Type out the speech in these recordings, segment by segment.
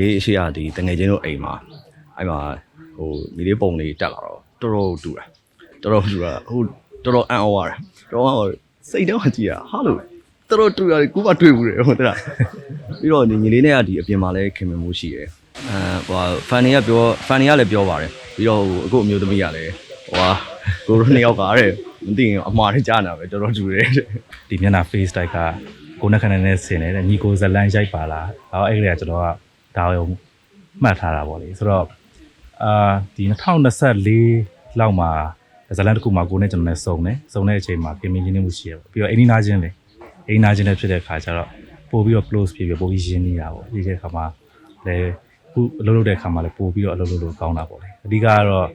ဒီအရှိရဒီတငယ်ချင်းတို့အိမ်မှာအဲ့မှာဟိုညီလေးပုံလေးတက်လာတော့တော်တော်တူတာတော်တော်တူတာဟိုတော်တော်အံ့ဩရတယ်တော်တော်စိတ်ထဲမှာကြည့်ရဟာလို့တော်တော်တူရတယ်ကိုကတွေ့ဘူးတယ်ဟုတ်တယ်လားပြီးတော့ဒီညီလေးနဲ့ကဒီအပြင်မှာလည်းခင်မင်မှုရှိတယ်အဲဟိုဖန်နေကပြောဖန်နေကလည်းပြောပါတယ်ပြီးတော့ဟိုအခုအမျိုးသမီးကလည်းဟိုဟာကိုတို့နှစ်ယောက်ကတဲ့မသိရင်အမှားနဲ့ကြားနာပဲတော်တော်တူတယ်တဲ့ဒီမျက်နှာ face type ကကိုယ်နဲ့ခဏနဲ့ဆင်နေတဲ့ညီကိုဇလန်ရိုက်ပါလားအော်အဲ့ဒီကကျွန်တော်က ဒါရောမှတ်ထားတာပေါ့လေဆိုတော့အာဒီ2024လောက်မှာဇလန်တစ်ခုမှာကိုယ်နဲ့ကျွန်တော်နဲ့စုံတယ်စုံတဲ့အချိန်မှာပြင်ပြင်းရင်းနှီးမှုရှိရပေါ့ပြီးတော့အိမ်နီးနားချင်းလေအိမ်နီးနားချင်းလည်းဖြစ်တဲ့ခါကျတော့ပို့ပြီးတော့ close ဖြစ်ပြီးပို့ပြီးရင်းနှီးတာပေါ့ဒီတဲ့ခါမှာလည်းခုအလုပ်လုပ်တဲ့ခါမှာလည်းပို့ပြီးတော့အလုပ်လုပ်လို့ကောင်းတာပေါ့လေအဓိကကတော့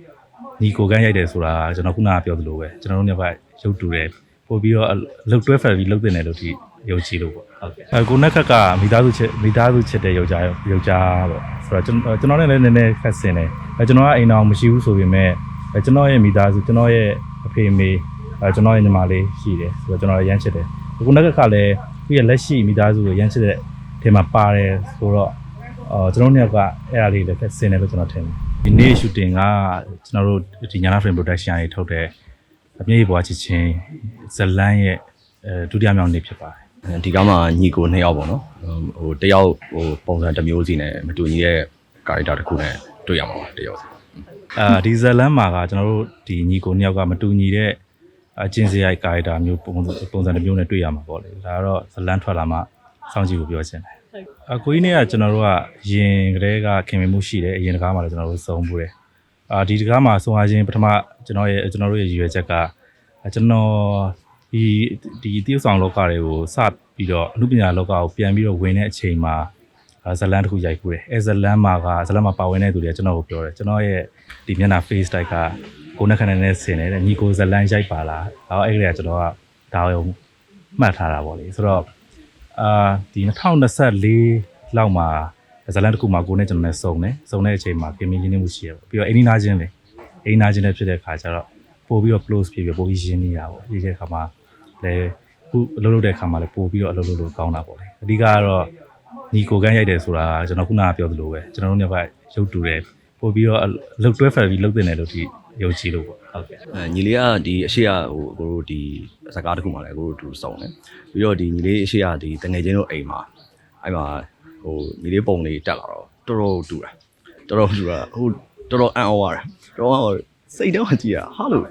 ညီကိုကန်းရိုက်တယ်ဆိုတာကကျွန်တော်ခုနကပြောသလိုပဲကျွန်တော်တို့ညကရုပ်တူတယ်ပို့ပြီးတော့အလုပ်တွဲဖက်ပြီးလုပ်တင်တယ်လို့ဒီ ယုံကြည်လို့ပေါ့ဟုတ်ကဲ့အဲကိုနက်ခက်ကမိသားစုချစ်မိသားစုချစ်တဲ့ယောက်ျားယောက်ျားပေါ့ဆိုတော့ကျွန်တော်ကျွန်တော်နဲ့လည်းနည်းနည်းခက်ဆင်တယ်အဲကျွန်တော်ကအိမ်တော်မရှိဘူးဆိုပေမဲ့အဲကျွန်တော်ရဲ့မိသားစုကျွန်တော်ရဲ့အဖေအမေအဲကျွန်တော်ရဲ့ညီမလေးရှိတယ်ဆိုတော့ကျွန်တော်ရမ်းချစ်တယ်ကိုနက်ကလည်းသူ့ရဲ့လက်ရှိမိသားစုကိုရမ်းချစ်တဲ့ထဲမှာပါတယ်ဆိုတော့အော်ကျွန်တော်တို့ကအဲ့အရာလေးလည်းခက်ဆင်တယ်လို့ကျွန်တော်ထင်တယ်ဒီနေ့ shooting ကကျွန်တော်တို့ဒီညာနာ frame production ရေးထုတ်တဲ့အမြင့်ဘွားချစ်ချင်းဇလန်းရဲ့အဲဒုတိယမြောက်နေ့ဖြစ်ပါတယ် ဒီကမှညီကိုနှစ်ယောက်ပေါ့နော်ဟိုတယောက်ဟိုပုံစံတစ်မျိုးစီနဲ့မတူညီတဲ့ character တစ်ခုနဲ့တွေ့ရမှာပါတယောက်စီအာဒီဇလန်မှာကကျွန်တော်တို့ဒီညီကိုနှစ်ယောက်ကမတူညီတဲ့အချင်းစရိုက်ကာရီတာမျိုးပုံပုံစံတစ်မျိုးနဲ့တွေ့ရမှာပေါ့လေဒါကတော့ဇလန်ထွက်လာမှစောင့်ကြည့်ဖို့ပြောချင်တယ်အကိုကြီးနဲ့ကကျွန်တော်တို့ကရင်ကလေးကခင်မင်မှုရှိတယ်အရင်တကားမှာလည်းကျွန်တော်တို့စုံဘူးတယ်အာဒီတကားမှာစုံဟာချင်းပထမကျွန်တော်ရဲ့ကျွန်တော်တို့ရဲ့ရည်ရွယ်ချက်ကကျွန်တော် ဒီဒီတရုတ်ဆောင်လောကတွေကိုစပြီးတော့အမှုပညာလောကကိုပြန်ပြီးတော့ဝင်တဲ့အချိန်မှာဇလန်တစ်ခုရိုက်ကူးတယ်အဲဇလန်မှာကဇလန်မှာပါဝင်တဲ့သူတွေကကျွန်တော်ကိုပြောတယ်ကျွန်တော်ရဲ့ဒီမျက်နှာ face type ကကိုယ်နဲ့ခဏနဲ့ဆင်နေတဲ့ညီကိုဇလန်ရိုက်ပါလားအော်အဲ့ဒီကကျွန်တော်ကဒါရောမှတ်ထားတာပေါ့လေဆိုတော့အာဒီ2024လောက်မှာဇလန်တစ်ခုမှာကိုယ်နဲ့ကျွန်တော်နဲ့စုံတယ်စုံတဲ့အချိန်မှာပြင်ပြင်းရင်းနှီးမှုရှိရပေါ့ပြီးတော့အိမ်နီးနားချင်းလေအိမ်နီးနားချင်းလည်းဖြစ်တဲ့ခါကျတော့ပို့ပြီးတော့ close ဖြစ်ပြီးပို့ပြီးရင်းနှီးတာပေါ့ဒီတဲ့ခါမှာ လည်းခုအလုပ်လုပ်တဲ့ခါမှာလည်းပို့ပြီးတော့အလုပ်လုပ်လို့ကောင်းတာပေါ့လေအဓိကကတော့ညီကိုကန်းရိုက်တယ်ဆိုတာကကျွန်တော်ခုနကပြောသလိုပဲကျွန်တော်တို့ညကရုပ်တူတယ်ပို့ပြီးတော့အလုပ်တွဲဖက်ပြီးလုပ်တင်တယ်လို့ဒီယုံကြည်လို့ပေါ့ဟုတ်ကဲ့အဲညီလေးကဒီအရှိရဟိုကိုတို့ဒီစကားတစ်ခုမှလည်းကိုတို့တူစုံတယ်ပြီးတော့ဒီညီလေးအရှိရဒီတငယ်ချင်းတို့အိမ်မှာအဲ့မှာဟိုညီလေးပုံလေးတက်လာတော့တော်တော်တူတာတော်တော်တူတာဟိုတော်တော်အံ့ဩရတယ်တော်တော်စိတ်ထဲမှာကြည့်ရဟာလို့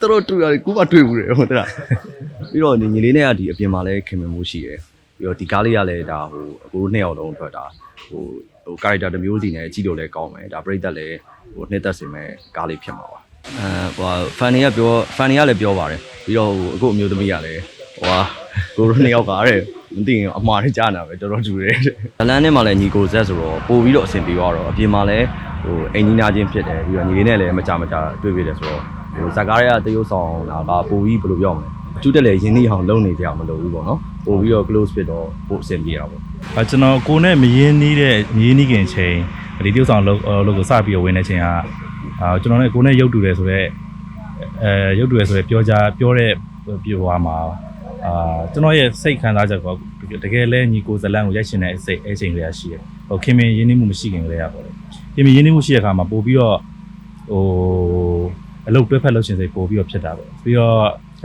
တော်တော်တူရတယ်ကိုကတွေ့ဘူးတယ်ဟုတ်တယ်လားပြီးတော့ဒီညီလေးနဲ့ကဒီအပြင်မှာလည်းခင်မင်မှုရှိတယ်ပြီးတော့ဒီကားလေးကလည်းဒါဟိုအကိုတို့နှစ်ယောက်လုံးအတွက်ဒါဟိုဟို character တစ်မျိုးစီနဲ့ကြည့်လို့လည်းကောင်းမယ်ဒါပြိသက်လည်းဟိုနှစ်သက်စင်မဲ့ကားလေးဖြစ်မှာပါအဲဟိုဖန်နေကပြောဖန်နေကလည်းပြောပါတယ်ပြီးတော့ဟိုအခုအမျိုးသမီးကလည်းဟိုဟာကိုတို့နှစ်ယောက်ကတဲ့မသိရင်အမှားနဲ့ကြားနာပဲတော်တော်တူတယ်ဇလန်နဲ့မှလည်းညီကိုဇက်ဆိုတော့ပို့ပြီးတော့အဆင်ပြေသွားတော့အပြင်မှာလည်းဟိုအိမ်ကြီးနာချင်းဖြစ်တယ်ပြီးတော့ညီလေးနဲ့လည်းမကြမကြတွေ့ပြတယ်ဆိုတော့ ဟိုဇက်ကားရတရုပ်ဆောင်လာကပို့ပြီးဘယ်လိုပြောမလဲအကျူးတက်လည်းရင်းနှီးအောင်လုပ်နေကြအောင်မလုပ်ဘူးပေါ့နော်ပို့ပြီးတော့ close ဖြစ်တော့ပို့အဆင်ပြေတာပေါ့အဲကျွန်တော်ကိုနဲ့မရင်းနှီးတဲ့မရင်းနှီးခင်ချိန်ဒီတယောက်ဆောင်လို့လို့ကိုစပြီးတော့ဝင်တဲ့ချိန်ကအာကျွန်တော်နဲ့ကိုနဲ့ရုပ်တူတယ်ဆိုတော့အဲရုပ်တူတယ်ဆိုတော့ပြောကြပြောတဲ့ပြောသွားမှာအာကျွန်တော်ရဲ့စိတ်ခံစားချက်ကတကယ်လဲညီကိုဇလန်ကိုရိုက်ရှင်တဲ့အစိတ်အဲချိန်လေးရရှိတယ်ဟိုခင်မင်ရင်းနှီးမှုမရှိခင်ကလေးရပေါ့လေခင်မင်ရင်းနှီးမှုရှိတဲ့အခါမှာပို့ပြီးတော့ဟို အလုပ်တွဲဖက်လုပ်ရှင်စိတ်ပို့ပြီးတော့ဖြစ်တာပေါ့ပြီးတော့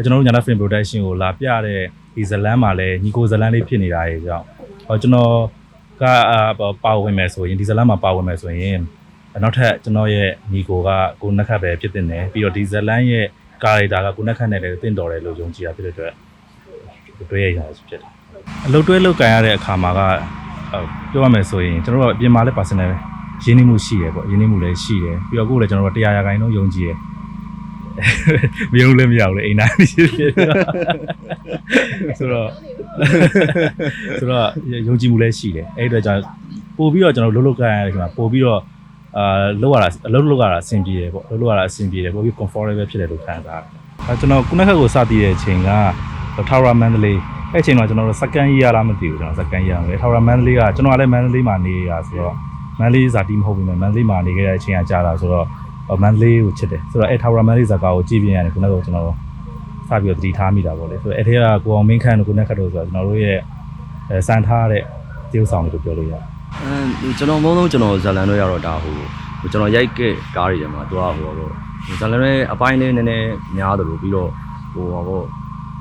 ကျွန်တော်တို့ညာနာ film production ကိုလာပြတဲ့ဒီဇလန်မှာလဲညီကိုဇလန်လေးဖြစ်နေတာရဲ့ကြောင့်ဟောကျွန်တော်ကအာပါဝင်မယ်ဆိုရင်ဒီဇလန်မှာပါဝင်မယ်ဆိုရင်နောက်ထပ်ကျွန်တော်ရဲ့ညီကိုကကိုနက်ခတ်ပဲဖြစ်တင်တယ်ပြီးတော့ဒီဇလန်ရဲ့ကာရီတာကကိုနက်ခတ်နဲ့လည်းတင့်တော်တယ်လို့ယုံကြည်တာဖြစ်တဲ့အတွက်တွဲရရဖြစ်တယ်အလုပ်တွဲလုပ်ကန်ရတဲ့အခါမှာကပြောရမယ်ဆိုရင်ကျွန်တော်တို့အပြင်မှာလည်း personal ရင်းနှီးမှုရှိတယ်ပေါ့ရင်းနှီးမှုလည်းရှိတယ်ပြီးတော့ကိုယ်လည်းကျွန်တော်တို့တရားရာခိုင်နှုန်းယုံကြည်တယ် မယုံလည်းမရဘူးလေအိမ်သားဖြစ်ဖြစ်ဆိုတော့ဆိုတော့ယုံကြည်မှုလည်းရှိတယ်အဲ့ဒီအတွက်ကြောင့်ပို့ပြီးတော့ကျွန်တော်လှုပ်လှုပ်ကြရတဲ့ချိန်မှာပို့ပြီးတော့အာလှုပ်ရတာအလုပ်လုပ်ရတာအဆင်ပြေတယ်ပေါ့လှုပ်လှုပ်ရတာအဆင်ပြေတယ်ပို့ပြီး comfortable ဖြစ်တယ်လို့ခံစားရတယ်အဲကျွန်တော်ခုနကခက်ကိုစတည်တဲ့အချိန်က Tower Mandalay အဲ့အချိန်မှာကျွန်တော်တို့ second year လားမသိဘူးကျွန်တော် second year ပဲ Tower Mandalay ကကျွန်တော်ကလည်း Mandalay မှာနေရဆိုတော့ Mandalay ဇာတိမဟုတ်ဘူးမယ် Mandalay မှာနေခဲ့တဲ့အချိန်ကကြာတာဆိုတော့ Mandalay ကိုချစ်တယ်ဆိုတော့အဲ့ Tower Mandalay ဇာကာကိုကြည့်ပြရတယ်ခုနကကျွန်တော်စပြီးတော့တတိထားမိတာပေါ့လေဆိုတော့အဲ့ထဲကကိုအောင်မင်းခန့်တို့ကိုနဲ့ခတ်တို့ဆိုတော့ကျွန်တော်တို့ရဲ့အဲစံထားတဲ့တရုပ်ဆောင်လို့ပြောလို့ရတယ်အဲကျွန်တော်မုံလုံးကျွန်တော်ဇလန်တွေရတော့ဒါဟိုကျွန်တော်ရိုက်ခဲ့ကားတွေထဲမှာသူကဟိုတော့ဇလန်တွေအပိုင်းလေးနည်းနည်းများတယ်လို့ပြီးတော့ဟိုဟောဘယ်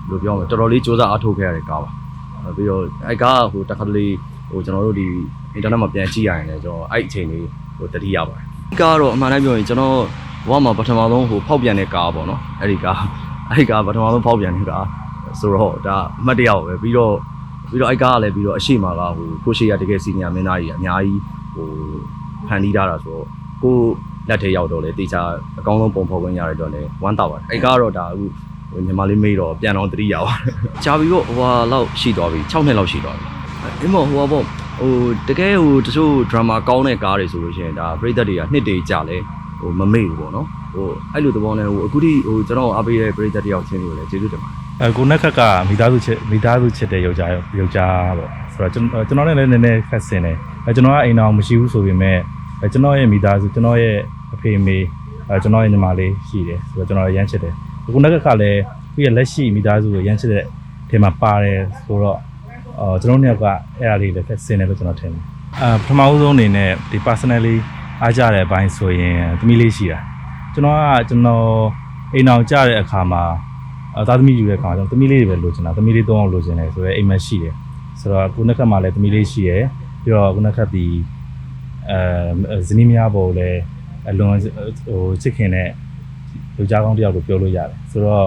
လိုပြောမလဲတော်တော်လေးစူးစမ်းအားထုတ်ခဲ့ရတဲ့ကားပါပြီးတော့အဲကားဟိုတစ်ခါတလေဟိုကျွန်တော်တို့ဒီအင်တာနက်မှာပြန်ကြည့်ရရင်လည်းကျွန်တော်အဲ့အချိန်လေးဟိုတတိယပါတယ်ဒီ ကားတော့အမှန်တမ်းပြောရင်ကျွန်တော်ဘဝမှာပထမဆုံးဟိုဖောက်ပြန်တဲ့ကားပေါ့နော်အဲ့ဒီကားအဲ့ဒီကားပထမဆုံးဖောက်ပြန်တဲ့ကားဆိုတော့ဒါအမှတ်တရပါပဲပြီးတော့ပြီးတော့အိုက်ကားကလည်းပြီးတော့အရှိမာကဟိုကိုရှိရတကယ်စီနီယာမင်းသားကြီးအများကြီးဟိုဖန်တီးထားတာဆိုတော့ကိုလက်ထဲရောက်တော့လေတေချာအကောင်းဆုံးပုံဖော်ခွင့်ရတဲ့တော့လေဝမ်းတောက်ပါတယ်အိုက်ကားကတော့ဒါအခုဟိုညီမလေးမေးတော့ပြန်တော့တတိယပါကြာပြီပေါ့ဟိုဟာလောက်ရှိသွားပြီ6နှစ်လောက်ရှိသွားပြီအင်းမဟိုဟာပေါ့ ဟိုတကယ်ဟိုတချို့ drama ကောင်းတဲ့ကားတွေဆိုလို့ရှိရင်ဒါပရိသတ်တွေကနှစ်တွေကြာလဲဟိုမမေ့ဘူးပေါ့နော်ဟိုအဲ့လိုသဘောနဲ့ဟိုအခုထိဟိုကျွန်တော်အားပေးတဲ့ပရိသတ်တယောက်ချင်းတွေကိုလည်းကျေးဇူးတင်ပါတယ်အဲကိုနက်ခက်ကမိသားစုချစ်မိသားစုချစ်တဲ့ယောက်ျားယောက်ျားပေါ့ဆိုတော့ကျွန်တော်ကျွန်တော်နဲ့လည်းနည်းနည်းခက်စင်တယ်အဲကျွန်တော်ကအိမ်အောင်မရှိဘူးဆိုပေမဲ့အဲကျွန်တော်ရဲ့မိသားစုကျွန်တော်ရဲ့အဖေအမေအဲကျွန်တော်ရဲ့ညီမလေးရှိတယ်ဆိုတော့ကျွန်တော်ရမ်းချစ်တယ်ကိုနက်ကက်ကလည်းသူ့ရဲ့လက်ရှိမိသားစုကိုရမ်းချစ်တဲ့ထဲမှာပါတယ်ဆိုတော့ အော်ကျွန်တော်တို့နှစ်ယောက်ကအဲ့ဒါလေးလည်းခက်စင်တယ်လို့ကျွန်တော်ထင်တယ်အဲပထမဦးဆုံးအနေနဲ့ဒီ personally အားကြတဲ့အပိုင်းဆိုရင်သမီးလေးရှိတာကျွန်တော်ကကျွန်တော်အိမ်အောင်ကြတဲ့အခါမှာအဲသားသမီးယူတဲ့ခါမှာကျွန်တော်သမီးလေးတွေပဲလိုချင်တာသမီးလေးသုံးအောင်လိုချင်တယ်ဆိုတော့အိမ်မက်ရှိတယ်ဆိုတော့ကိုနှစ်ခက်မှာလည်းသမီးလေးရှိရယ်ပြီးတော့ကိုနှစ်ခက်ဒီအဲဇနီးမယားပေါ်လည်းအလွန်ဟိုချစ်ခင်တဲ့လူကြားကောင်းတစ်ယောက်လို့ပြောလို့ရတယ်ဆိုတော့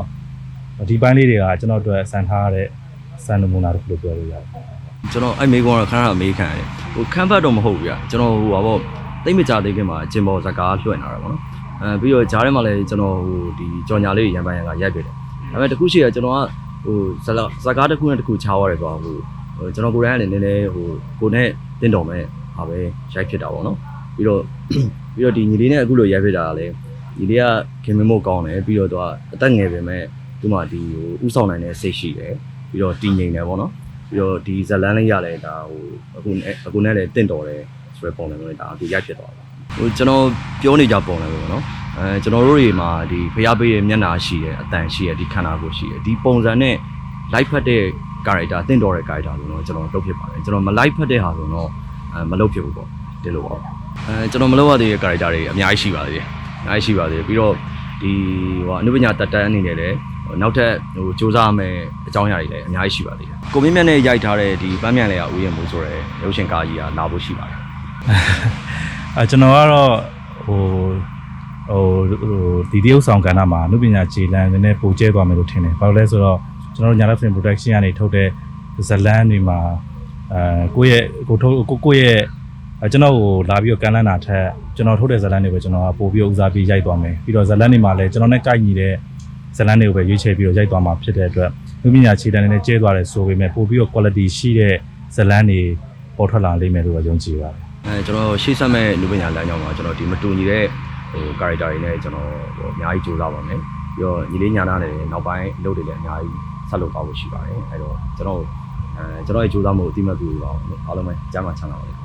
ဒီပိုင်းလေးတွေကကျွန်တော်တို့ဆန်ထားတဲ့ စံနမူနာတစ်ခုလို့ပြောလို့ရတယ်ကျွန်တော်အဲ့မေကွန်ကခဏခဏမေးခံရတယ်ဟိုခန်းဖတ်တော့မဟုတ်ဘူးဗျကျွန်တော်ဟိုပါပေါ့တိတ်မကြသေးခင်မှာဂျင်ဘော်ဇကားလွှင့်လာတာပေါ့နော်အဲပြီးတော့ဂျားထဲမှာလည်းကျွန်တော်ဟိုဒီကြော်ညာလေးရံပန်းရံကရိုက်ပြတယ်ဒါပေမဲ့တခုရှိရကျွန်တော်ကဟိုဇလဇကားတစ်ခုနဲ့တစ်ခုချားရတယ်ဆိုတော့ဟိုဟိုကျွန်တော်ကိုယ်တိုင်ကလည်းနည်းနည်းဟိုကိုနဲ့တင်းတော်မဲ့ဟာပဲရိုက်ဖြစ်တာပေါ့နော်ပြီးတော့ပြီးတော့ဒီညီလေးနဲ့အခုလိုရိုက်ဖြစ်တာကလည်းညီလေးကခင်မမို့ကောင်းတယ်ပြီးတော့သူကအသက်ငယ်ပေမဲ့သူမှဒီဟိုဥဆောင်နိုင်တဲ့စိတ်ရှိတယ် ပြီးတော့တည်ငြိမ်တယ်ပေါ့နော်ပြီးတော့ဒီဇလန်းလေးရလဲဒါဟိုအခုနဲ့အခုနဲ့လည်းတင့်တော်တယ်ဆိုတဲ့ပုံစံမျိုးနဲ့ဒါအခုရိုက်ဖြစ်သွားတာဟိုကျွန်တော်ပြောနေကြပုံလဲပေါ့နော်အဲကျွန်တော်တို့တွေမှာဒီဖျားပေးတဲ့မျက်နှာရှိတယ်အတန်ရှိတယ်ဒီခန္ဓာကိုယ်ရှိတယ်ဒီပုံစံနဲ့ live ဖတ်တဲ့ character တင့်တော်တဲ့ character လို့တော့ကျွန်တော်လုပ်ဖြစ်ပါတယ်ကျွန်တော်မ live ဖတ်တဲ့ဟာဆိုတော့အဲမလုပ်ဖြစ်ဘူးပေါ့ဒီလိုပေါ့အဲကျွန်တော်မလုပ်ရသေးတဲ့ character တွေအများကြီးရှိပါသေးတယ်အများကြီးရှိပါသေးတယ်ပြီးတော့ဒီဟိုအနုပညာတက်တန်းအနေနဲ့လည်းဟို နောက်ထပ်ဟိုစူးစမ်းမယ်အကြောင်းအရာတွေလည်းအများကြီးရှိပါသေးတယ်။ကိုမင်းမြတ်နဲ့ရိုက်ထားတဲ့ဒီပန်းမြန်လေကဦးရင်မိုးဆိုတဲ့ရုပ်ရှင်ကားကြီးကလာဖို့ရှိပါတယ်အဲကျွန်တော်ကတော့ဟိုဟိုဟိုဒီတရုပ်ဆောင်ကဏ္ဍမှာအနုပညာခြေလမ်းနည်းနည်းပိုကျဲသွားမယ်လို့ထင်တယ်။ဘာလို့လဲဆိုတော့ကျွန်တော်တို့ညာလက် film production ကနေထုတ်တဲ့ဇလန်းတွေမှာအဲကိုယ့်ရဲ့ကိုထုတ်ကိုကိုယ့်ရဲ့အဲကျွန်တော်ကိုလာပြီးတော့ကန်လန်းတာထက်ကျွန်တော်ထုတ်တဲ့ဇလန်းတွေကိုကျွန်တော်ကပို့ပြီးဦးစားပေးရိုက်သွားမယ်။ပြီးတော့ဇလန်းတွေမှာလည်းကျွန်တော်နဲ့ကိုက်ညီတဲ့ ဇလန်းတွေကိုပဲရွေးချယ်ပြီးတော့ရိုက်သွားမှာဖြစ်တဲ့အတွက်အနုပညာခြေလမ်းနည်းနည်းကျဲသွားတယ်ဆိုပေမဲ့ပို့ပြီးတော့ quality ရှိတဲ့ဇလန်းတွေပေါ်ထွက်လာလိမ့်မယ်လို့ယုံကြည်ပါတယ်။အဲကျွန်တော်ရှေ့ဆက်မဲ့လူပညာလမ်းကြောင်းမှာကျွန်တော်ဒီမတူညီတဲ့ဟို character တွေနဲ့ကျွန်တော်ဟိုအများကြီးစူးစမ်းပါမယ်။ပြီးတော့ညီလေးညာနာနဲ့နောက်ပိုင်းအလုပ်တွေလည်းအများကြီးဆက်လုပ်သွားဖို့ရှိပါတယ်။အဲတော့ကျွန်တော်အဲကျွန်တော်ရဲ့စူးစမ်းမှုအတိမတ်ပြုပါအောင်လို့အားလုံးပဲကြားမှချမ်းသာပါလိမ့်မယ်